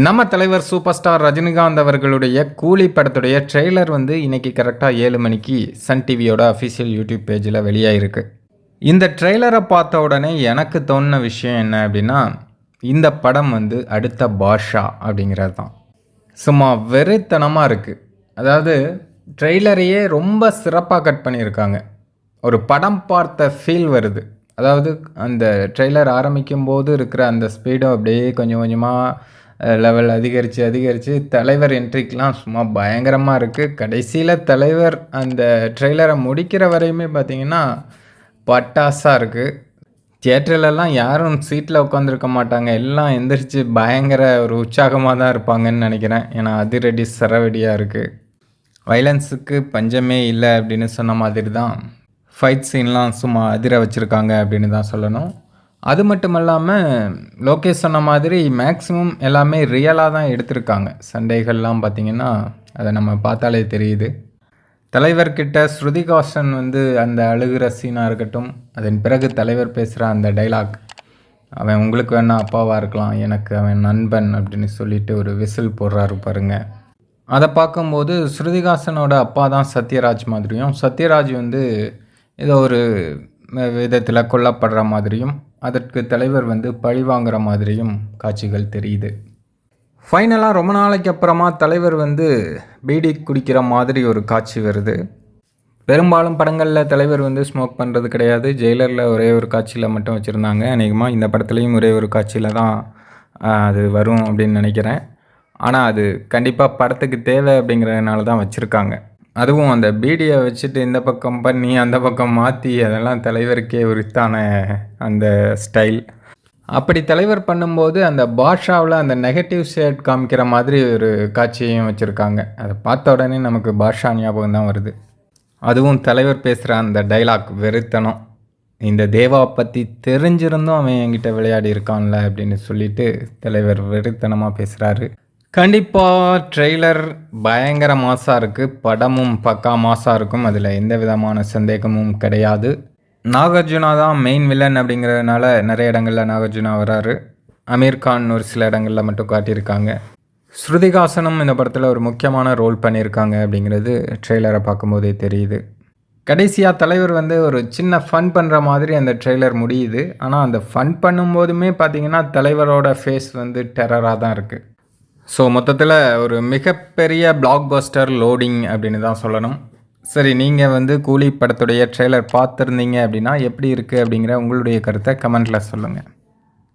நம்ம தலைவர் super star Rajinikanth அவர்களுடைய கூலி படத்துடைய ட்ரெய்லர் வந்து இன்றைக்கி கரெக்டாக ஏழு மணிக்கு சன் டிவியோட அஃபிஷியல் யூடியூப் பேஜில் வெளியாயிருக்கு. இந்த ட்ரெய்லரை பார்த்த உடனே எனக்கு தோணுன விஷயம் என்ன அப்படின்னா இந்த படம் வந்து அடுத்த பாஷா அப்படிங்கிறது தான். சும்மா வெறித்தனமாக இருக்குது அதாவது ட்ரெய்லரையே ரொம்ப சிறப்பாக கட் பண்ணியிருக்காங்க. ஒரு படம் பார்த்த ஃபீல் வருது. அதாவது அந்த ட்ரெய்லர் ஆரம்பிக்கும் போது இருக்கிற அந்த ஸ்பீடும் அப்படியே கொஞ்சம் கொஞ்சமாக லெவல் அதிகரித்து அதிகரித்து தலைவர் என்ட்ரிக்கெலாம் சும்மா பயங்கரமாக இருக்குது கடைசியில் தலைவர் அந்த ட்ரெய்லரை முடிக்கிற வரையுமே பார்த்தீங்கன்னா பட்டாசாக இருக்குது தியேட்டர்லலாம் யாரும் சீட்டில் உட்காந்துருக்க மாட்டாங்க. எல்லாம் எந்திரிச்சு பயங்கர ஒரு உற்சாகமாக தான் இருப்பாங்கன்னு நினைக்கிறேன். ஏன்னா அதிரடி சரவடியாக இருக்குது வைலன்ஸுக்கு பஞ்சமே இல்லை அப்படின்னு சொன்ன மாதிரி தான் ஃபைட் சீன்லாம் சும்மா அதிர வச்சுருக்காங்க அப்படின்னு தான் சொல்லணும். அது மட்டும் இல்லாமல் லோகேஷ் சொன்ன மாதிரி மேக்ஸிமம் எல்லாமே ரியலாக தான் எடுத்திருக்காங்க. சண்டைகள்லாம் பார்த்திங்கன்னா அதை நம்ம பார்த்தாலே தெரியுது. தலைவர்கிட்ட ஸ்ருதிகாசன் வந்து அந்த அழுகிற சீனாக இருக்கட்டும் அதன் பிறகு தலைவர் பேசுகிற அந்த டைலாக் அவன் உங்களுக்கு வேணா அப்பாவாக இருக்கலாம் எனக்கு அவன் நண்பன் அப்படின்னு சொல்லிட்டு ஒரு விசில் போடுறாரு பாருங்க. அதை பார்க்கும்போது ஸ்ருதிகாசனோட அப்பா தான் சத்யராஜ் மாதிரியும் சத்யராஜ் வந்து ஏதோ ஒரு விதத்தில் கொல்லப்படுற மாதிரியும் அதற்கு தலைவர் வந்து பழி வாங்குற மாதிரியும் காட்சிகள் தெரியுது. ஃபைனலாக ரொம்ப நாளைக்கு அப்புறமா தலைவர் வந்து பீடி குடிக்கிற மாதிரி ஒரு காட்சி வருது. பெரும்பாலும் படங்களில் தலைவர் வந்து ஸ்மோக் பண்ணுறது கிடையாது. ஜெயிலரில் ஒரே ஒரு காட்சியில் மட்டும் வச்சுருந்தாங்க. அநேகமாக இந்த படத்துலேயும் ஒரே ஒரு காட்சியில் தான் அது வரும் அப்படின்னு நினைக்கிறேன். ஆனால் அது கண்டிப்பாக படத்துக்கு தேவை அப்படிங்கிறதுனால தான் வச்சுருக்காங்க. அதுவும் அந்த பீடியை வச்சுட்டு இந்த பக்கம் பண்ணி அந்த பக்கம் மாற்றி அதெல்லாம் தலைவருக்கே உரித்தான அந்த ஸ்டைல். அப்படி தலைவர் பண்ணும்போது அந்த பாஷாவில் அந்த நெகட்டிவ் ஷேட் காமிக்கிற மாதிரி ஒரு காட்சியையும் வச்சுருக்காங்க. அதை பார்த்த உடனே நமக்கு பாஷா ஞாபகம் தான் வருது. அதுவும் தலைவர் பேசுகிற அந்த டைலாக் வெறுத்தனம். இந்த தேவா பற்றி தெரிஞ்சிருந்தும் அவன் என்கிட்ட விளையாடி இருக்கான்ல அப்படின்னு சொல்லிட்டு தலைவர் வெறித்தனமாக பேசுகிறாரு கண்டிப்பாக ட்ரெய்லர் பயங்கர மாசாக இருக்குது படமும் பக்கா மாசாக இருக்கும். அதில் எந்த விதமான சந்தேகமும் கிடையாது. நாகார்ஜுனா தான் மெயின் வில்லன் அப்படிங்கிறதுனால நிறைய இடங்களில் நாகார்ஜுனா வராரு. அமீர் கான் ஒரு சில இடங்களில் மட்டும் காட்டியிருக்காங்க. ஸ்ருதிகாசனும் இந்த படத்தில் ஒரு முக்கியமான ரோல் பண்ணியிருக்காங்க அப்படிங்கிறது ட்ரெய்லரை பார்க்கும்போதே தெரியுது. கடைசியாக தலைவர் வந்து ஒரு சின்ன ஃபன் பண்ணுற மாதிரி அந்த ட்ரெய்லர் முடியுது. ஆனால் அந்த ஃபன் பண்ணும்போதுமே பார்த்திங்கன்னா தலைவரோட ஃபேஸ் வந்து டெரராக தான் இருக்குது ஸோ மொத்தத்தில் ஒரு மிகப்பெரிய பிளாக் பஸ்டர் லோடிங் அப்படின்னு தான் சொல்லணும். சரி நீங்கள் வந்து கூலி படத்துடைய ட்ரெய்லர் பார்த்துருந்தீங்க அப்படின்னா எப்படி இருக்குது அப்படிங்கிற உங்களுடைய கருத்தை கமெண்ட்டில் சொல்லுங்கள்